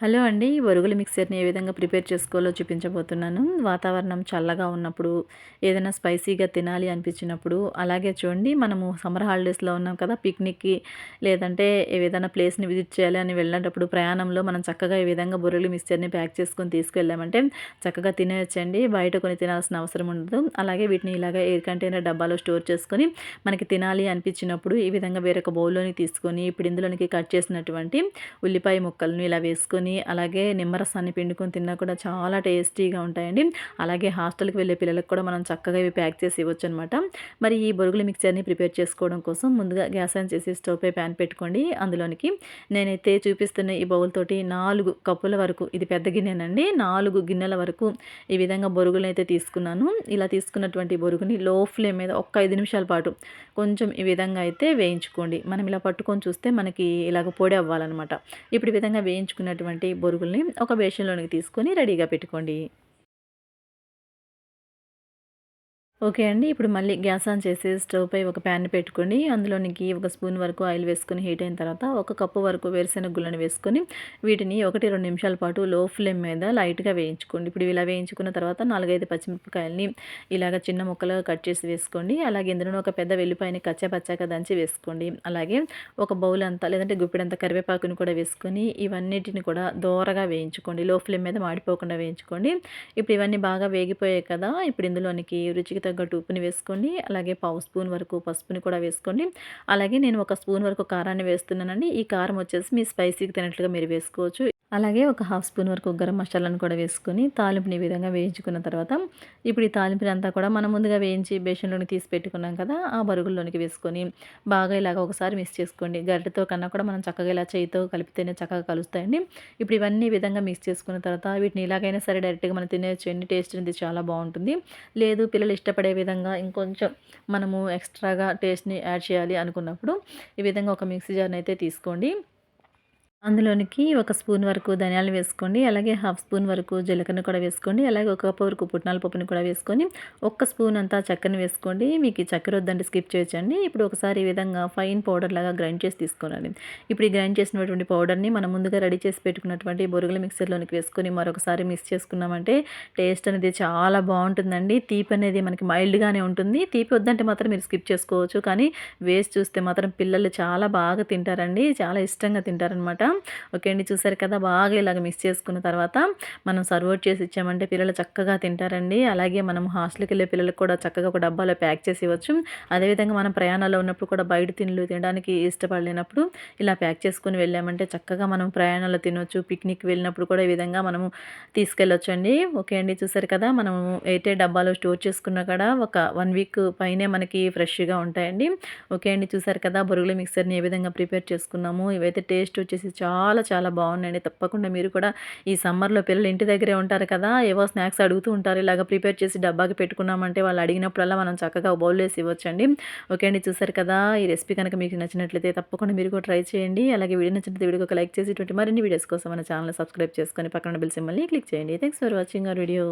Hello అండి. వరుగుల మిక్సర్ని ఏ విధంగా prepare చేసుకోవాలో చూపించబోతున్నాను. వాతావరణం చల్లగా ఉన్నప్పుడు ఏదైనా స్పైసీగా తినాలి అనిపించినప్పుడు అలాగే చూడండి మనము సమ్మర్ హాలిడేస్లో ఉన్నాం కదా పిక్నిక్కి లేదంటే ఏదైనా ప్లేస్ని విజిట్ చేయాలి అని వెళ్ళేటప్పుడు ప్రయాణంలో మనం చక్కగా ఈ విధంగా బొరుగుల మిక్సర్ని ప్యాక్ చేసుకొని తీసుకెళ్ళామంటే చక్కగా తినేయచ్చండి. బయట కొని తినాల్సిన అవసరం ఉండదు. అలాగే వీటిని ఇలాగ ఎయిర్ కంటైనర్ డబ్బాలో స్టోర్ చేసుకొని మనకి తినాలి అనిపించినప్పుడు ఈ విధంగా వేరొక బౌల్లోని తీసుకొని ఇప్పుడు ఇందులోనికి కట్ చేసినటువంటి ఉల్లిపాయ ముక్కలను ఇలా వేసుకొని పిండుకొని అలాగే నిమ్మరసాన్ని పిండుకొని తిన్నా కూడా చాలా టేస్టీగా ఉంటాయండి. అలాగే హాస్టల్కి వెళ్ళే పిల్లలకు కూడా మనం చక్కగా ఇవి ప్యాక్ చేసి ఇవ్వచ్చు అనమాట మరి ఈ బొరుగుల మిక్చర్ని ప్రిపేర్ చేసుకోవడం కోసం ముందుగా గ్యాస్ ఆన్ చేసి స్టవ్ పై ప్యాన్ పెట్టుకోండి. అందులోనికి నేనైతే చూపిస్తున్న ఈ బౌల్ తోటి నాలుగు కప్పుల వరకు ఇది పెద్ద గిన్నెనండి నాలుగు గిన్నెల వరకు ఈ విధంగా బొరుగులు అయితే తీసుకున్నాను. ఇలా తీసుకున్నటువంటి బొరుగుని లో ఫ్లేమ్ మీద ఒక్క ఐదు నిమిషాల పాటు కొంచెం ఈ విధంగా అయితే వేయించుకోండి. మనం ఇలా పట్టుకొని చూస్తే మనకి ఇలాగ పొడి అవ్వాలన్నమాట. ఇప్పుడు ఈ విధంగా వేయించుకున్నటువంటి ఉన్నటువంటి బొరుగుల్ని ఒక బేషన్లోనికి తీసుకొని రెడీగా పెట్టుకోండి. ఓకే అండి. ఇప్పుడు మళ్ళీ గ్యాస్ ఆన్ చేసి స్టవ్ పై ఒక ప్యాన్ పెట్టుకొని అందులోనికి ఒక స్పూన్ వరకు ఆయిల్ వేసుకొని హీట్ అయిన తర్వాత ఒక కప్పు వరకు వేరుశెనగ గుళ్ళని వేసుకొని వీటిని ఒకటి రెండు నిమిషాల పాటు లో ఫ్లేమ్ మీద లైట్గా వేయించుకోండి. ఇప్పుడు ఇలా వేయించుకున్న తర్వాత నాలుగైదు పచ్చిమిరపకాయలని ఇలాగ చిన్న ముక్కలుగా కట్ చేసి వేసుకోండి. అలాగే ఇందులో ఒక పెద్ద వెల్లిపాయని కచ్చాపచ్చాక దంచి వేసుకోండి. అలాగే ఒక బౌల్ అంతా లేదంటే గుప్పిడంత కరివేపాకుని కూడా వేసుకొని ఇవన్నిటిని కూడా దోరగా వేయించుకోండి. లో ఫ్లేమ్ మీద మాడిపోకుండా వేయించుకోండి. ఇప్పుడు ఇవన్నీ బాగా వేగిపోయాయి కదా. ఇప్పుడు ఇందులోనికి రుచికి తగ్గట్టు ఉప్పుని వేసుకోండి అలాగే పావు స్పూన్ వరకు పసుపుని కూడా వేసుకోండి అలాగే నేను ఒక స్పూన్ వరకు కారాన్ని వేస్తున్నానండి. ఈ కారం వచ్చేసి మీ స్పైసీకి తినట్లుగా మీరు వేసుకోవచ్చు. అలాగే ఒక హాఫ్ స్పూన్ వరకు గరం మసాలాను కూడా వేసుకొని తాలింపుని ఈ విధంగా వేయించుకున్న తర్వాత ఇప్పుడు ఈ తాలింపుని అంతా కూడా మనం ముందుగా వేయించి బేషన్లోకి తీసి పెట్టుకున్నాం కదా ఆ బరుగుల్లోనికి వేసుకొని బాగా ఇలాగ ఒకసారి మిక్స్ చేసుకోండి. గరిటతో కన్నా కూడా మనం చక్కగా ఇలా చేయితో కలిపితేనే చక్కగా కలుస్తాయండి. ఇప్పుడు ఇవన్నీ విధంగా మిక్స్ చేసుకున్న తర్వాత వీటిని ఇలాగైనా సరే డైరెక్ట్గా మనం తినేయచ్చండి. టేస్ట్ అనేది చాలా బాగుంటుంది. లేదు పిల్లలు ఇష్టపడే విధంగా ఇంకొంచెం మనము ఎక్స్ట్రాగా టేస్ట్ని యాడ్ చేయాలి అనుకున్నప్పుడు ఈ విధంగా ఒక మిక్సీ జార్ని అయితే తీసుకోండి. అందులోనికి ఒక స్పూన్ వరకు ధనియాలు వేసుకోండి. అలాగే హాఫ్ స్పూన్ వరకు జీలకర్ర కూడా వేసుకోండి. అలాగే ఒక కప్పు వరకు పుట్నాల పప్పుని కూడా వేసుకొని ఒక్క స్పూన్ అంతా చక్కెరని వేసుకోండి. మీకు ఈ చక్కెర వద్దంటే స్కిప్ చేయొచ్చండి. ఇప్పుడు ఒకసారి ఈ విధంగా ఫైన్ పౌడర్ లాగా గ్రైండ్ చేసి తీసుకోవాలి ఇప్పుడు ఈ గ్రైండ్ చేసినటువంటి పౌడర్ని మనం ముందుగా రెడీ చేసి పెట్టుకున్నటువంటి బొరుగుల మిక్సర్లోనికి వేసుకొని మరొకసారి మిక్స్ చేసుకున్నామంటే టేస్ట్ అనేది చాలా బాగుంటుందండి. తీపి అనేది మనకి మైల్డ్గానే ఉంటుంది. తీపి వద్దంటే మాత్రం మీరు స్కిప్ చేసుకోవచ్చు. కానీ వేస్ట్ చూస్తే మాత్రం పిల్లలు చాలా బాగా తింటారండి. చాలా ఇష్టంగా తింటారనమాట ఓకే అండి చూసారు కదా బాగా ఇలాగ మిక్స్ చేసుకున్న తర్వాత మనం సర్వ్ చేసి ఇచ్చామంటే పిల్లలు చక్కగా తింటారండి. అలాగే మనం హాస్టల్కి వెళ్ళే పిల్లలకు కూడా చక్కగా ఒక డబ్బాలో ప్యాక్ చేసి ఇవ్వచ్చు. అదేవిధంగా మనం ప్రయాణాల్లో ఉన్నప్పుడు కూడా బయట తిండ్లు తినడానికి ఇష్టపడలేనప్పుడు ఇలా ప్యాక్ చేసుకుని వెళ్ళామంటే చక్కగా మనం ప్రయాణాల్లో తినవచ్చు పిక్నిక్ వెళ్ళినప్పుడు కూడా ఈ విధంగా మనము తీసుకెళ్ళొచ్చు అండి ఓకే అండి చూసారు కదా మనము అయితే డబ్బాలో స్టోర్ చేసుకున్నా కూడా ఒక వన్ వీక్ పైనే మనకి ఫ్రెష్గా ఉంటాయండి. ఓకే అండి చూసారు కదా బొరుగుల మిక్సర్ని ఏ విధంగా ప్రిపేర్ చేసుకున్నాము ఇవైతే టేస్ట్ వచ్చేసి చాలా చాలా బాగున్నాయండి. తప్పకుండా మీరు కూడా ఈ సమ్మర్లో పిల్లలు ఇంటి దగ్గరే ఉంటారు కదా ఏవో స్నాక్స్ అడుగుతూ ఉంటారు. ఇలాగ ప్రిపేర్ చేసి డబ్బాకి పెట్టుకున్నామంటే వాళ్ళు అడిగినప్పుడల్లా మనం చక్కగా బౌల్ వేసి ఇవ్వచ్చండి. ఓకే అండి చూసారు కదా ఈ రెసిపీ కనుక మీకు నచ్చినట్లయితే తప్పకుండా మీరు కూడా ట్రై చేయండి. అలాగే వీడియో నచ్చినట్లయితే వీడియోకి ఒక లైక్ చేసి ఇటువంటి మరిన్ని వీడియోస్ కోసం మన ఛానల్ సబ్స్క్రైబ్ చేసుకొని పక్కన బిల్ సిమ్మల్ని క్లిక్ చేయండి. Thanks for watching our video.